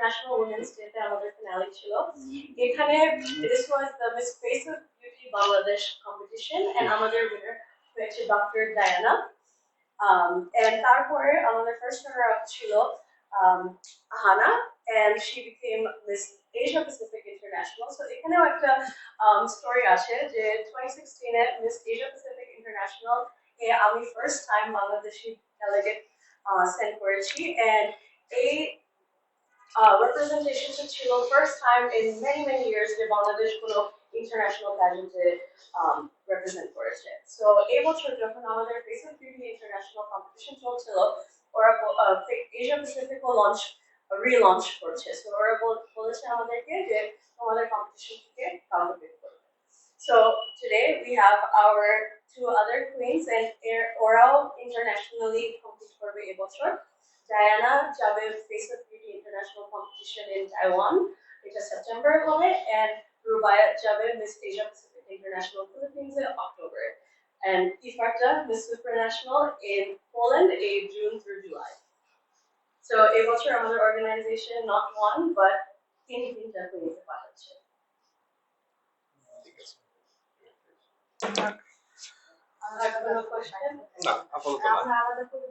International women's ডেতে আমাদের finale ছিল এখানে this was the miss face of beauty Bangladesh competition and আমাদের উইনার হয়েছে ডক্টর ডায়ানা Um, and তারপরে আমাদের ফার্স্ট রানার আপ ছিল um, হানা and she became Miss Asia Pacific International. So এখানেও একটা স্টোরি আছে যে 2016 এ মিস এশিয়া প্যাসিফিক ইন্টারন্যাশনাল এ আমি first time Bangladeshi delegate send করেছি and এই রিপ্রেজেন্টেশনটা ছিল first time in many many years যে বাংলাদেশ কোনো ইন্টারন্যাশনাল প্যাজেন্টে রিপ্রেজেন্ট করেছে সো এই বছর যখন আমাদের face of beauty international competition চলছিল ওরা এশিয়া প্যাসিফিকও লঞ্চ রিলঞ্চ করছে সো ওরা বল- বলেছে আমাদেরকে যে তোমাদের কম্পিটিশন থেকে কাউকে পিক করবে So today we have our two other queens and এর- ওরাও internationally compete করবে এবছর Diana যাবে Face of Beauty International Competition in Taiwan এটা সেপ্টেম্বর হবে and Rubaya যাবে Miss Asia Pacific International Philippines in October and Ifarta Miss Supranational in Poland in June through July. So এবছর আমাদের organization not one but তিন তিনটা queens পাঠাচ্ছে ঠিক আছে আর কোনো question? না আপাতত না আমরা আলাদা করে